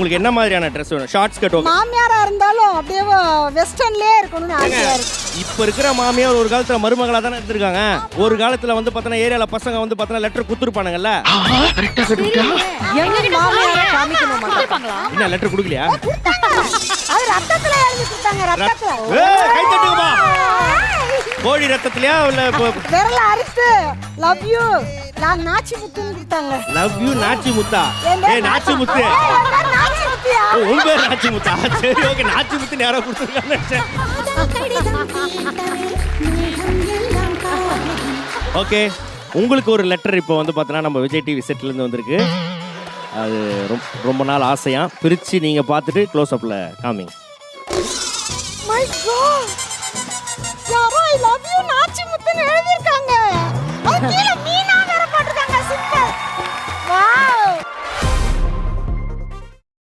உங்களுக்கு என்ன மாதிரியான ட்ரெஸ் வேணும்? ஷார்ட்ஸ் கட் ஓகே மாமியாரா இருந்தாலும் அப்படியே வெஸ்டர்ன்லயே இருக்கணும்னு ஆசையா இருக்கு. இப்போ இருக்கிற மாமியார் ஒரு காலத்துல மருமகளா தானே இருந்திருக்காங்க. ஒரு காலத்துல வந்து பார்த்தோன்னா ஏரியால பசங்க வந்து பார்த்தோன்னா லெட்டர் குத்துருப்பானுங்கல்ல எங்க மாமியார காமிக்கணும் என்ன லெட்டர் கொடுக்கலையா? அது ரத்தத்துல எழுதி கொடுத்தாங்க ரத்தத்துல. ஏய், கை தட்டுங்கம்மா. கோழி ரத்தத்திலயா இல்ல விரல அறுத்து லவ் யூ நான் நாச்சி முத்துன்னு கொடுத்தாங்க. லவ் யூ நாச்சி முத்தா என் ஏ பேர் நாச்சி முத்து உன் பேர் நாச்சி முத்தா. சரி ஓகே நாச்சி முத்து நேரம் கொடுத்துருக்காங்க ஓகே உங்களுக்கு ஒரு லெட்டர் இப்போ வந்து பார்த்தோன்னா நம்ம விஜய் டிவி செட்லேருந்து வந்திருக்கு. அது ரொம்ப ரொம்ப நாள் ஆசையாக பிரித்து நீங்கள் பார்த்துட்டு க்ளோஸ் அப்பில் காமிங்க.